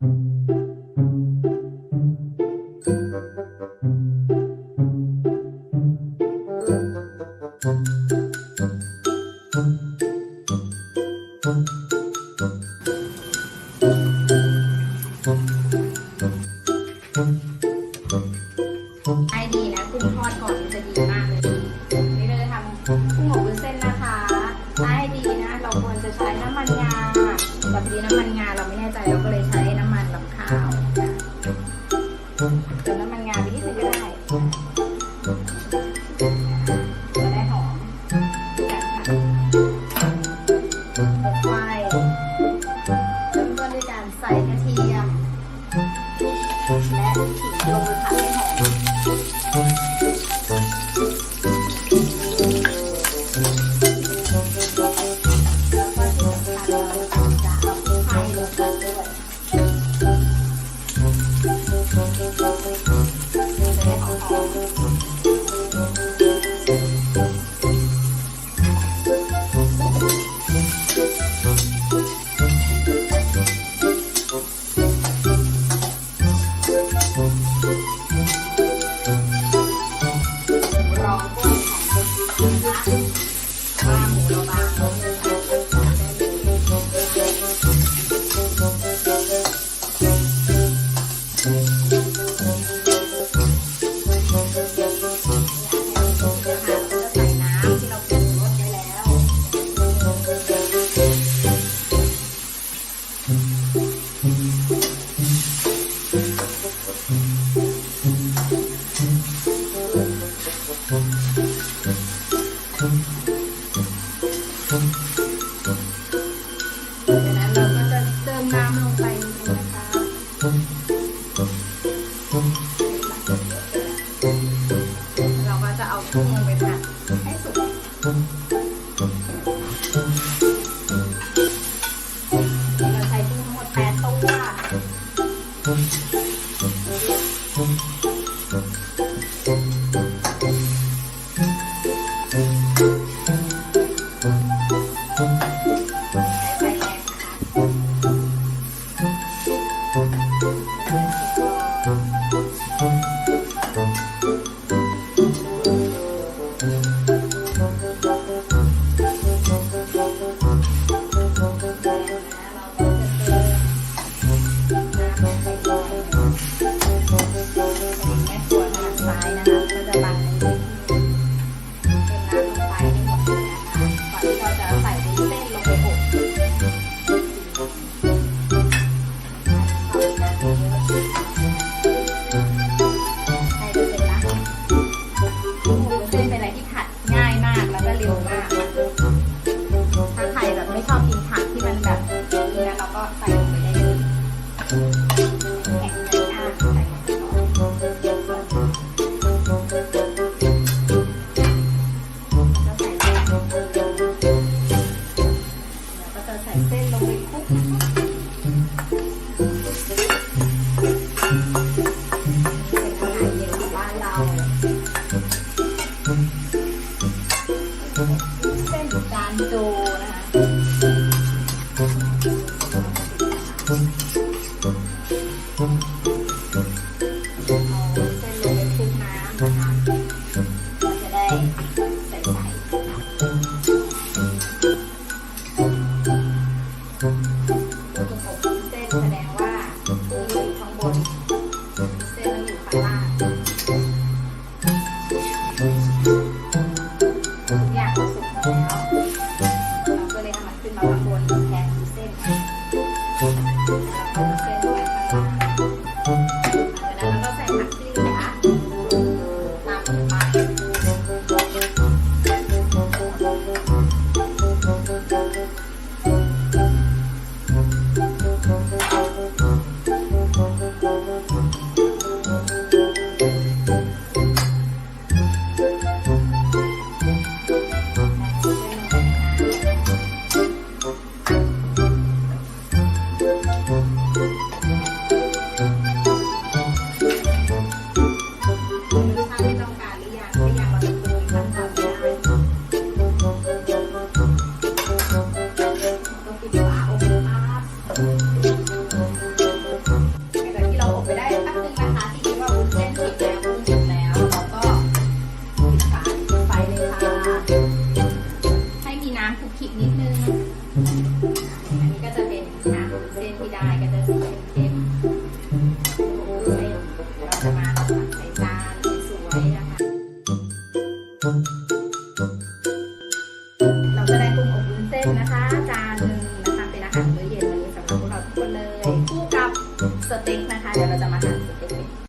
ไอดีนะคุณทอดก่อนจะดีมาก 可能 จากนั้นเราก็จะเติมน้ำลงไปนะคะเราก็จะเอากุ้งลงไปผัดให้สุกเราใช้กุ้งทั้งหมด8ตัว Thank you. เส้นจานโตนะคะเส้นลงไคลุน้ำนะคะก็จะได้ใสๆผสมเส้นแสดงว่า Thank you. Música